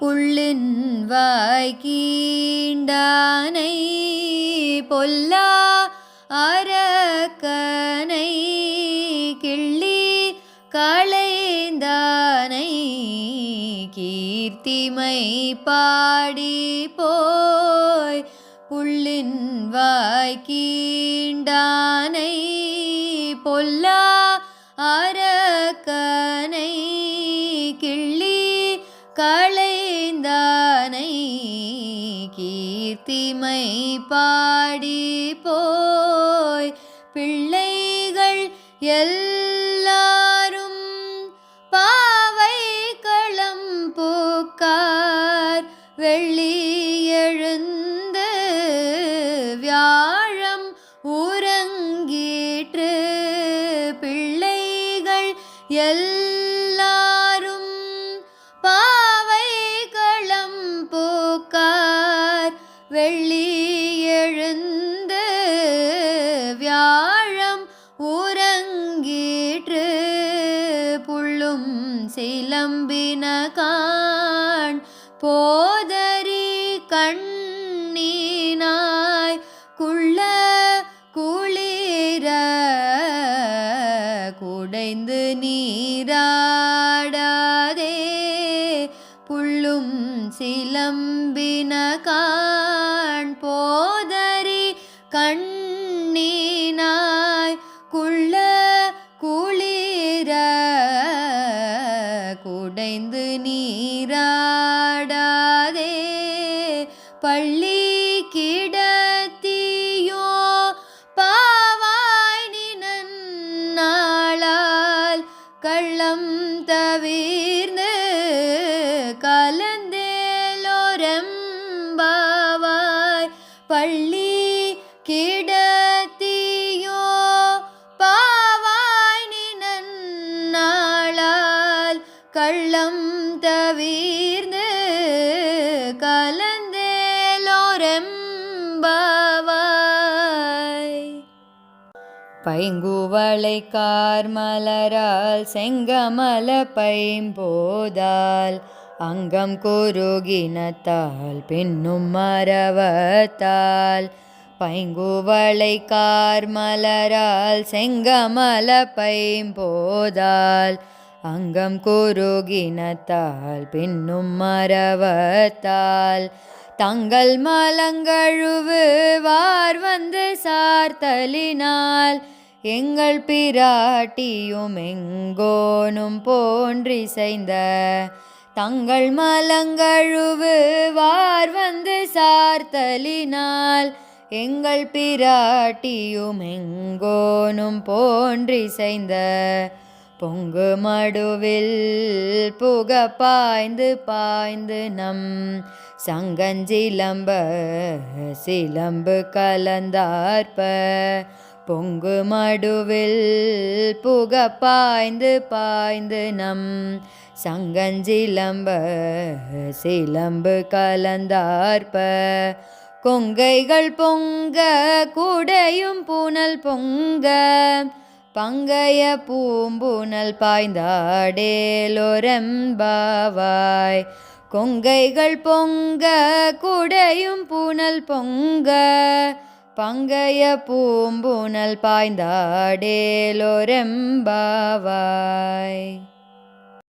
புள்ளின் வாய்கீண்டானை பொல்லா அரக்கனை கிள்ளி களைந்தானை கீர்த்திமை பாடி போய் புள்ளின் வாய்கீண்டானை பொல்லா அரக்கனை கிள்ளி களைந்தானை கீர்த்திமை பாடி போய் பிள்ளைகள் எல்லாரும் பாவை களம் பூக்கார் வெள்ளி வெள்ளி எழுந்து வியாழம் உறங்கிற்று புள்ளும் சிலம்பின காண் போதரி கண்ணீனாய் குள்ள குளிர குடைந்து நீராடாதே புள்ளும் சிலம்பின காண் போதரி கண்ணீனாய் குள்ள குளிர குடைந்து நீராடாதே பள்ளி பள்ளி கிடத்தியோ? பாவாய் நினாளால் கள்ளம் தவிர்ந்து கலந்தேலோரம்பாவாய். பைங்குவளை கார்மலரால் செங்கமல பைம்போதால் போதால் அங்கம் குருகினத்தால் பின்னும் மரவத்தால் பைங்குவளை கார்மலரால் செங்கமல பைம்போதால் அங்கம் குருகினத்தால் பின்னும் மரவத்தால் தங்கள் மலங்கழுவு வார் வந்து சார்த்தலினால் எங்கள் பிராட்டியும் எங்கோனும் போன்றிசைந்த தங்கள் மலங்கழுவு வார் வந்து சார்த்தலினால் எங்கள் பிராட்டியும் எங்கோனும் போன்றிசைந்த பொங்கு மடுவில் புக பாய்ந்து பாய்ந்து நம் சங்கஞ்சிலம்ப சிலம்பு கலந்தார்ப்ப பொங்கு மடுவில் புக பாய்ந்து பாய்ந்து நம் சங்கஞ்சிலம்ப சிலம்பு கலந்தார்ப்ப. கொங்கைகள் பொங்க குடையும் பூனல் பொங்க. பங்கைய பூம்பூனல் பாய்ந்தாடேலொரம்பாவாய். கொங்கைகள் பொங்க குடையும் பூனல் பொங்க. பங்கைய பூம்புனல் பாய்ந்தாடேலோரெம்பாவாய்.